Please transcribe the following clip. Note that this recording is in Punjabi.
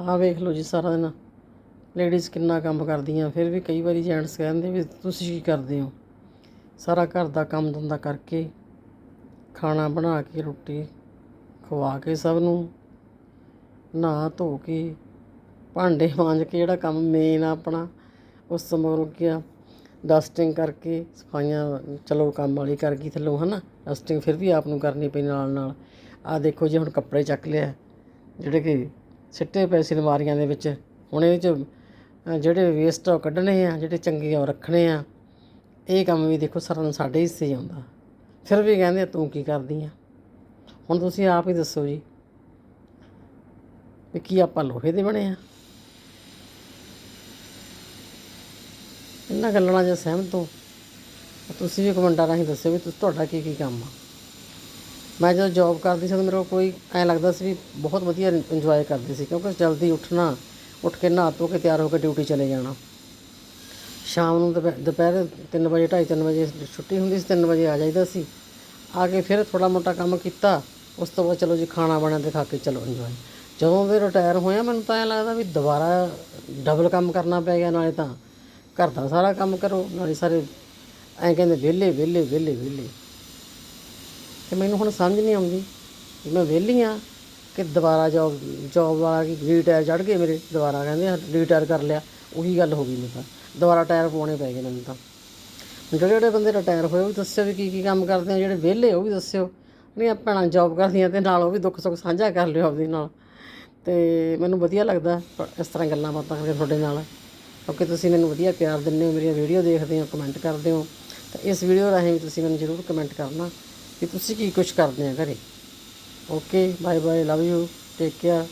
ਆਹ ਵੇਖ ਲਓ ਜੀ ਸਾਰਾ ਦਿਨ। ਲੇਡੀਜ਼ ਕਿੰਨਾ ਕੰਮ ਕਰਦੀਆਂ, ਫਿਰ ਵੀ ਕਈ ਵਾਰੀ ਜੈਂਟਸ ਕਹਿੰਦੇ ਵੀ ਤੁਸੀਂ ਕੀ ਕਰਦੇ ਹੋ? ਸਾਰਾ ਘਰ ਦਾ ਕੰਮ ਧੰਦਾ ਕਰਕੇ ਖਾਣਾ ਬਣਾ ਕੇ, ਰੋਟੀ ਖਵਾ ਕੇ ਸਭ ਨੂੰ ਨਹਾ ਧੋ ਕੇ ਭਾਂਡੇ ਮਾਂਜ ਕੇ ਜਿਹੜਾ ਕੰਮ ਮੇਨ ਆਪਣਾ, ਉਸ ਤੋਂ ਮਗਰੋਂ ਗਿਆ। ਡਸਟਿੰਗ ਕਰਕੇ ਸਫਾਈਆਂ, ਚਲੋ ਕੰਮ ਵਾਲੀ ਕਰ ਗਈ ਥੱਲੋਂ, ਹਨਾ? ਡਸਟਿੰਗ ਫਿਰ ਵੀ ਆਪ ਨੂੰ ਕਰਨੀ ਪਈ ਨਾਲ ਨਾਲ ਆ ਦੇਖੋ ਜੀ, ਹੁਣ ਕੱਪੜੇ ਚੱਕ ਲਿਆ। ਜਿਹੜੇ ਕਿ ਸਿੱਟੇ ਪਏ ਸੀ ਅਲਮਾਰੀਆਂ ਦੇ ਵਿੱਚ। ਹੁਣ ਇਹਦੇ ਚ ਜਿਹੜੇ ਵੇਸਟ ਆ ਉਹ ਕੱਢਣੇ ਆ, ਜਿਹੜੇ ਚੰਗੇ ਆ ਉਹ ਰੱਖਣੇ ਆ, ਇਹ ਕੰਮ ਵੀ ਦੇਖੋ ਸਾਰਾ ਦਿਨ ਸਾਡੇ ਹਿੱਸੇ ਹੀ ਆਉਂਦਾ ਫਿਰ ਵੀ ਕਹਿੰਦੇ ਤੂੰ ਕੀ ਕਰਦੀ ਆ? ਹੁਣ ਤੁਸੀਂ ਆਪ ਹੀ ਦੱਸੋ ਜੀ ਵੀ ਕੀ ਆਪਾਂ ਲੋਹੇ ਦੇ ਬਣੇ ਆ। ਇਹਨਾਂ ਗੱਲਾਂ ਨਾਲ ਜੇ ਸਹਿਮਤ ਹੋ ਤੁਸੀਂ ਵੀ ਕਮੈਂਟਾਂ ਰਾਹੀਂ ਦੱਸਿਓ ਵੀ ਤੁਹਾਡਾ ਕੀ ਕੀ ਕੰਮ ਆ। ਮੈਂ ਜਦੋਂ ਜੌਬ ਕਰਦੀ ਸੀ ਤਾਂ ਮੇਰੇ ਕੋਲ ਕੋਈ ਐਂ ਲੱਗਦਾ ਸੀ ਵੀ ਬਹੁਤ ਵਧੀਆ ਇੰਜੋਏ ਕਰਦੀ ਸੀ, ਕਿਉਂਕਿ ਜਲਦੀ ਉੱਠਣਾ, ਉੱਠ ਕੇ ਨਹਾ ਧੋ ਕੇ ਤਿਆਰ ਹੋ ਕੇ ਡਿਊਟੀ ਚਲੇ ਜਾਣਾ। ਸ਼ਾਮ ਨੂੰ ਦੁਪਹਿ- ਦੁਪਹਿਰ 3 ਵਜੇ 2:30 3 ਵਜੇ ਛੁੱਟੀ ਹੁੰਦੀ ਸੀ 3 ਵਜੇ ਆ ਜਾਈਦਾ ਸੀ। ਆ ਕੇ ਫਿਰ ਥੋੜਾ ਮੋਟਾ ਕੰਮ ਕੀਤਾ, ਉਸ ਤੋਂ ਬਾਅਦ ਚਲੋ ਜੀ ਖਾਣਾ ਬਣਿਆ ਕੇ ਖਾ ਕੇ ਚਲੋ ਇੰਜੋਏ ਜਦੋਂ ਦੇ ਰਿਟਾਇਰ ਹੋਇਆ, ਮੈਨੂੰ ਤਾਂ ਐਂ ਲੱਗਦਾ ਵੀ ਦੁਬਾਰਾ ਡਬਲ ਕੰਮ ਕਰਨਾ ਪੈ ਗਿਆ, ਨਾਲੇ ਤਾਂ ਘਰ ਦਾ ਸਾਰਾ ਕੰਮ ਕਰੋ, ਨਾਲੇ ਸਾਰੇ ਐਂ ਕਹਿੰਦੇ ਵਿਹਲੇ ਵਿਹਲੇ ਵਿਹਲੇ ਵਿਹਲੇ। ਤੇ ਮੈਨੂੰ ਹੁਣ ਸਮਝ ਨਹੀਂ ਆਉਂਦੀ। ਵੀ ਮੈਂ ਵਿਹਲੀ ਆ ਕਿ ਦੁਬਾਰਾ ਜੌਬ ਜੌਬ ਵਾਲਾ ਕੀ ਰੀਟਾਇਰ ਚੜ ਗਏ ਮੇਰੇ, ਦੁਬਾਰਾ ਕਹਿੰਦੇ ਆ ਰੀਟਾਇਰ ਕਰ ਲਿਆ। ਉਹੀ ਗੱਲ ਹੋ ਗਈ ਮੈਨੂੰ ਤਾਂ। ਦੁਬਾਰਾ ਟਾਇਰ ਪਾਉਣੇ ਪੈ ਗਏ ਮੈਨੂੰ ਤਾਂ। ਜਿਹੜੇ ਜਿਹੜੇ ਬੰਦੇ ਰਿਟਾਇਰ ਹੋਏ ਉਹ ਵੀ ਦੱਸਿਓ ਵੀ ਕੀ ਕੀ ਕੰਮ ਕਰਦੇ ਆ। ਜਿਹੜੇ ਵਿਹਲੇ ਉਹ ਵੀ ਦੱਸਿਓ। ਨਹੀਂ ਭੈਣਾਂ ਜੌਬ ਕਰਦੀਆਂ ਤੇ ਨਾਲ ਉਹ ਵੀ ਦੁੱਖ ਸੁੱਖ ਸਾਂਝਾ ਕਰ ਲਿਓ ਆਪਦੇ ਨਾਲ। ਤੇ ਮੈਨੂੰ ਵਧੀਆ ਲੱਗਦਾ ਇਸ ਤਰ੍ਹਾਂ ਗੱਲਾਂ ਬਾਤਾਂ ਕਰਕੇ ਤੁਹਾਡੇ ਨਾਲ। ਕਿਉਂਕਿ ਤੁਸੀਂ ਮੈਨੂੰ ਵਧੀਆ ਪਿਆਰ ਦਿੰਦੇ ਹੋ, ਮੇਰੀਆਂ ਵੀਡੀਓ ਦੇਖਦੇ ਹੋ ਕਮੈਂਟ ਕਰਦੇ ਹੋ। ਤਾਂ ਇਸ ਵੀਡੀਓ ਰਾਹੀਂ ਵੀ ਤੁਸੀਂ ਮੈਨੂੰ ਜ਼ਰੂਰ ਕਮੈਂਟ ਕਰਨਾ। ਕਿ ਤੁਸੀਂ ਕੀ ਕੁਝ ਕਰਦੇ ਆ ਘਰੇ? Okay bye bye love you take care